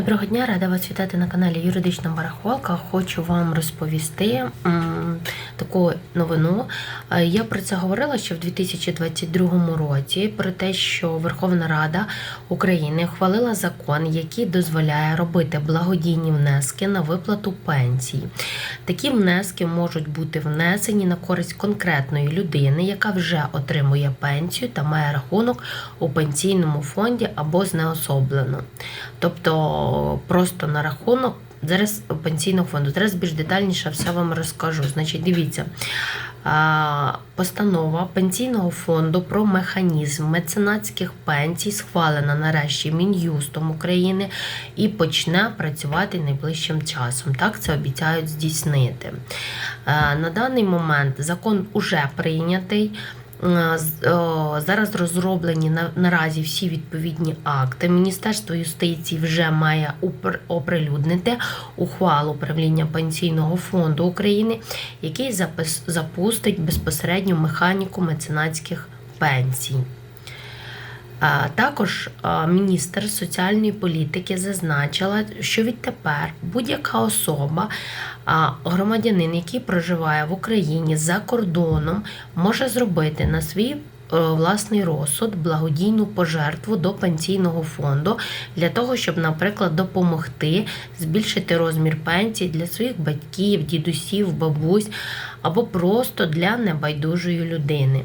Доброго дня, рада вас вітати на каналі Юридична Барахолка. Хочу вам розповісти таку новину. Е, Я про це говорила ще в 2022 році про те, що Верховна Рада України ухвалила закон, який дозволяє робити благодійні внески на виплату пенсій. Такі внески можуть бути внесені на користь конкретної людини, яка вже отримує пенсію та має рахунок у пенсійному фонді або знеособлено. Тобто просто на рахунок зараз пенсійного фонду. Зараз більш детальніше все вам розкажу. Значить, дивіться. Постанова пенсійного фонду про механізм меценатських пенсій схвалена нарешті Мін'юстом України і почне працювати найближчим часом. Так це обіцяють здійснити. Е, На даний момент закон уже прийнятий. Е, Зараз розроблені на- наразі всі відповідні акти. Міністерство юстиції вже має оприлюднити ухвалу управління пенсійного фонду України, який запустить безпосередньо механіку меценатських пенсій. Також міністр соціальної політики зазначила, що відтепер будь-яка особа, громадянин, який проживає в Україні за кордоном, може зробити на свій власний розсуд благодійну пожертву до пенсійного фонду для того, щоб, наприклад, допомогти збільшити розмір пенсії для своїх батьків, дідусів, бабусь або просто для небайдужої людини.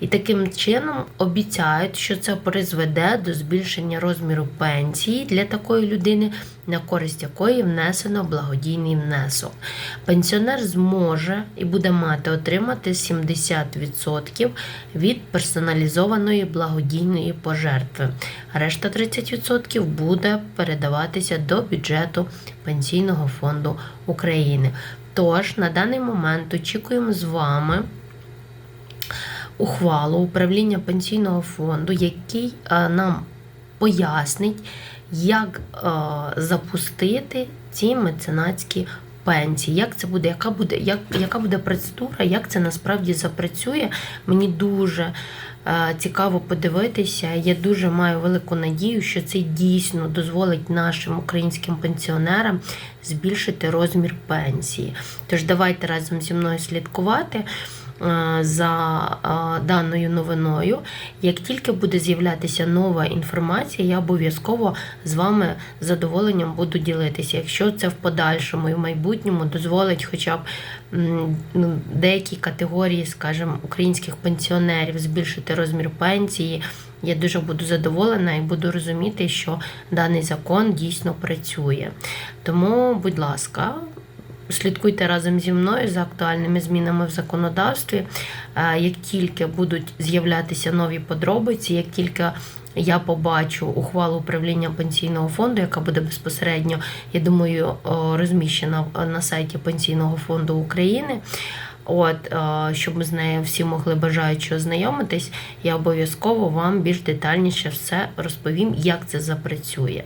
І таким чином обіцяють, що це призведе до збільшення розміру пенсії для такої людини, на користь якої внесено благодійний внесок. Пенсіонер зможе і буде мати отримати 70% від персоналізованої благодійної пожертви. Решта 30% буде передаватися до бюджету Пенсійного фонду України. Тож на даний момент очікуємо з вами ухвалу управління пенсійного фонду, який е, нам пояснить, як е, запустити ці меценатські пенсії. Як це буде, яка буде, як, яка буде процедура, як це насправді запрацює. Мені дуже е, цікаво подивитися. Я дуже маю велику надію, що це дійсно дозволить нашим українським пенсіонерам збільшити розмір пенсії. Тож давайте разом зі мною слідкувати за е, даною новиною. Як тільки буде з'являтися нова інформація, я обов'язково з вами задоволенням буду ділитися. Якщо це в подальшому і в майбутньому дозволить хоча б ну, деякі категорії, скажімо, українських пенсіонерів збільшити розмір пенсії. Я дуже буду задоволена і буду розуміти, що даний закон дійсно працює. Тому, будь ласка, слідкуйте разом зі мною за актуальними змінами в законодавстві. Е, Як тільки будуть з'являтися нові подробиці, як тільки я побачу ухвалу управління пенсійного фонду, яка буде безпосередньо, я думаю, розміщена на сайті Пенсійного фонду України. От, е, щоб ми з нею всі могли бажаючи ознайомитись, я обов'язково вам більш детальніше все розповім, як це запрацює.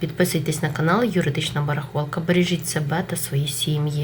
Підписуйтесь на канал Юридична Барахолка, бережіть себе та свої сім'ї.